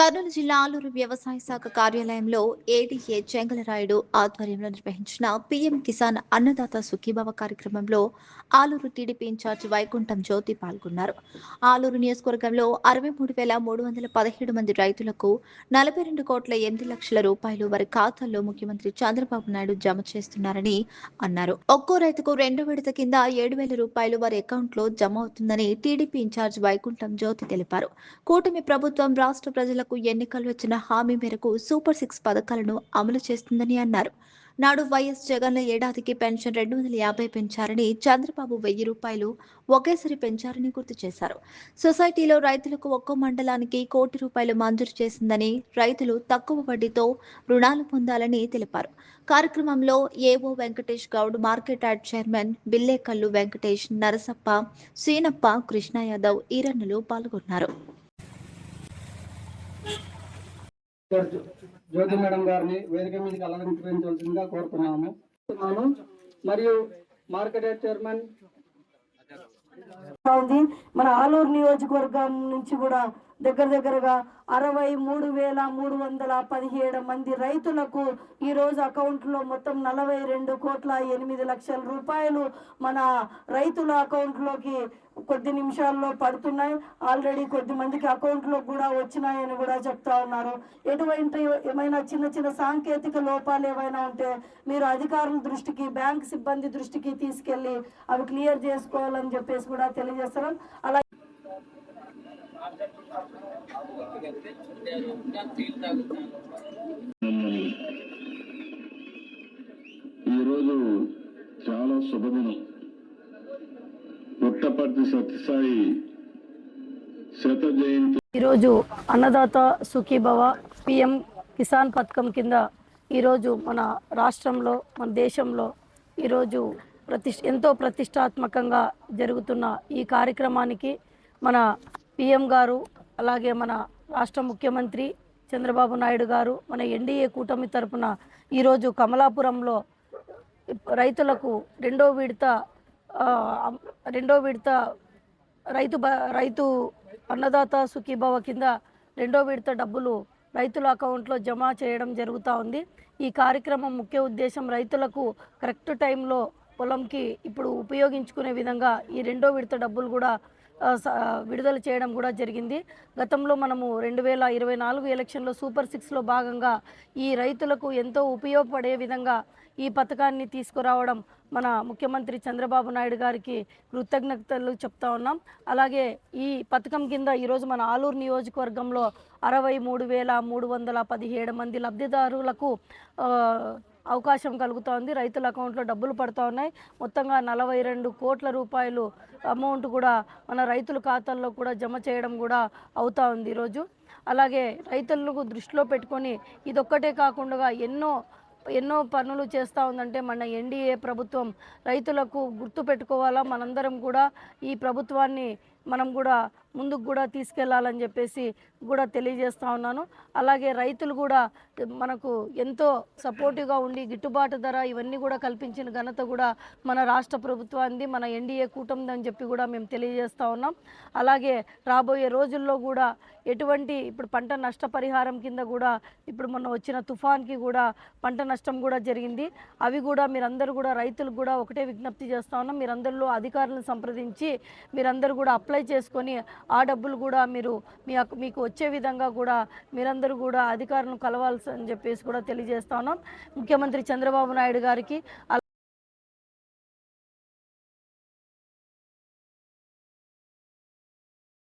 కర్నూలు జిల్లా ఆలూరు వ్యవసాయ శాఖ కార్యాలయంలో ఏడీఏ చెంగలరాయుడు ఆధ్వర్యంలో నిర్వహించిన పీఎం కిసాన్ అన్నదాత సుఖీభవ కార్యక్రమంలో ఆలూరు టీడీపీ ఇన్ఛార్జ్ వైకుంఠం జ్యోతి పాల్గొన్నారు. ఆలూరు నియోజకవర్గంలో అరవై మూడు వేల మూడు వందల పదిహేడు మంది రైతులకు నలభై రెండు కోట్ల ఎనిమిది లక్షల రూపాయలు వారి ఖాతాల్లో ముఖ్యమంత్రి చంద్రబాబు నాయుడు జమ చేస్తున్నారని అన్నారు. ఒక్కో రైతుకు రెండో విడత కింద ఏడు వేల రూపాయలు వారి అకౌంట్లో జమ అవుతుందని టీడీపీ ఇన్ఛార్జ్ వైకుంఠం జ్యోతి తెలిపారు. కూటమి ప్రభుత్వం రాష్ట్ర ప్రజలకు ఎన్నికల్లో ఇచ్చిన హామీ మేరకు సూపర్ సిక్స్ పథకాలను అమలు చేస్తుందని అన్నారు. నాడు వైఎస్ జగన్ ఏడాదికి పెన్షన్ రెండు వందల యాభై పెంచారని చంద్రబాబు వెయ్యి రూపాయలు ఒకేసారి పెంచారని గుర్తు చేశారు. సొసైటీలో రైతులకు ఒక్కో మండలానికి కోటి రూపాయలు మంజూరు చేసిందని రైతులు తక్కువ వడ్డీతో రుణాలు పొందాలని తెలిపారు. కార్యక్రమంలో AO Venkatesh Goud market yard chairman Billekallu Venkatesh Narasappa Seenappa Krishna Yadav ఈరన్నులు పాల్గొన్నారు. జ్యోతి మేడం గారిని వేదిక మీదకి అలంకరించవలసిందిగా కోరుతున్నాము. మరియు మార్కెట్ చైర్మన్ మన ఆలూరు నియోజకవర్గం నుంచి కూడా దగ్గర దగ్గరగా అరవై మూడు వేల మూడు వందల పదిహేడు మంది రైతులకు ఈరోజు అకౌంట్లో మొత్తం నలభై రెండు కోట్ల ఎనిమిది లక్షల రూపాయలు మన రైతుల అకౌంట్లోకి కొద్ది నిమిషాల్లో పడుతున్నాయి. ఆల్రెడీ కొద్ది మందికి అకౌంట్లో కూడా వచ్చినాయని కూడా చెప్తా ఉన్నారు. ఎటువంటి ఏమైనా చిన్న చిన్న సాంకేతిక లోపాలు ఏమైనా ఉంటే మీరు అధికారుల దృష్టికి బ్యాంక్ సిబ్బంది దృష్టికి తీసుకెళ్ళి అవి క్లియర్ చేసుకోవాలని చెప్పేసి కూడా తెలియజేస్తున్నాం. అలా ఈరోజు చాలా శుభదినం. పుట్టపర్తి సత్యసాయి శత జయంతి. ఈరోజు అన్నదాత సుఖీభవ పిఎం కిసాన్ పథకం కింద ఈరోజు మన రాష్ట్రంలో మన దేశంలో ఈరోజు ప్రతిష్ ఎంతో ప్రతిష్టాత్మకంగా జరుగుతున్న ఈ కార్యక్రమానికి మన పిఎం గారు అలాగే మన రాష్ట్ర ముఖ్యమంత్రి చంద్రబాబు నాయుడు గారు మన ఎన్డీఏ కూటమి తరపున ఈరోజు కమలాపురంలో రైతులకు రెండో విడత రెండో విడత రైతు బ రైతు అన్నదాత సుఖీభవ కింద రెండో విడత డబ్బులు రైతుల అకౌంట్లో జమ చేయడం జరుగుతూ ఉంది. ఈ కార్యక్రమం ముఖ్య ఉద్దేశం రైతులకు కరెక్ట్ టైంలో పొలంకి ఇప్పుడు ఉపయోగించుకునే విధంగా ఈ రెండో విడత డబ్బులు కూడా విడుదల చేయడం కూడా జరిగింది. గతంలో మనము రెండు వేల ఇరవై నాలుగు ఎలక్షన్లో సూపర్ సిక్స్లో భాగంగా ఈ రైతులకు ఎంతో ఉపయోగపడే విధంగా ఈ పథకాన్ని తీసుకురావడం మన ముఖ్యమంత్రి చంద్రబాబు నాయుడు గారికి కృతజ్ఞతలు చెప్తా ఉన్నాం. అలాగే ఈ పథకం కింద ఈరోజు మన ఆలూరు నియోజకవర్గంలో అరవై మూడు వేల మూడు వందల పదిహేడు మంది లబ్ధిదారులకు అవకాశం కలుగుతోంది. రైతుల అకౌంట్లో డబ్బులు పడుతూ ఉన్నాయి. మొత్తంగా నలభై రెండు కోట్ల రూపాయలు అమౌంట్ కూడా మన రైతుల ఖాతాల్లో కూడా జమ చేయడం కూడా అవుతూ ఉంది ఈరోజు. అలాగే రైతులకు దృష్టిలో పెట్టుకొని ఇదొక్కటే కాకుండా ఎన్నో ఎన్నో పనులు చేస్తూ ఉందంటే మన ఎన్డీఏ ప్రభుత్వం రైతులకు గుర్తు పెట్టుకోవాలా? మనందరం కూడా ఈ ప్రభుత్వాన్ని మనం కూడా ముందుకు కూడా తీసుకెళ్ళాలని చెప్పేసి కూడా తెలియజేస్తా ఉన్నాను. అలాగే రైతులు కూడా మనకు ఎంతో సపోర్టివ్గా ఉండి గిట్టుబాటు ధర ఇవన్నీ కూడా కల్పించిన ఘనత కూడా మన రాష్ట్ర ప్రభుత్వాన్ని మన ఎన్డీఏ కూటమిది అని చెప్పి కూడా మేము తెలియజేస్తూ ఉన్నాం. అలాగే రాబోయే రోజుల్లో కూడా ఎటువంటి ఇప్పుడు పంట నష్టపరిహారం కింద కూడా ఇప్పుడు మొన్న వచ్చిన తుఫాన్కి కూడా పంట నష్టం కూడా జరిగింది. అవి కూడా మీరందరూ కూడా రైతులకు కూడా ఒకటే విజ్ఞప్తి చేస్తూ ఉన్నాం. మీరందరిలో అధికారులను సంప్రదించి మీరందరూ కూడా అప్లై చేసుకొని ఆ డబ్బులు కూడా మీరు మీ మీకు వచ్చే విధంగా కూడా మీరందరూ కూడా అధికారులను కలవాల్సి అని చెప్పేసి కూడా తెలియజేస్తా ఉన్నాం. ముఖ్యమంత్రి చంద్రబాబు నాయుడు గారికి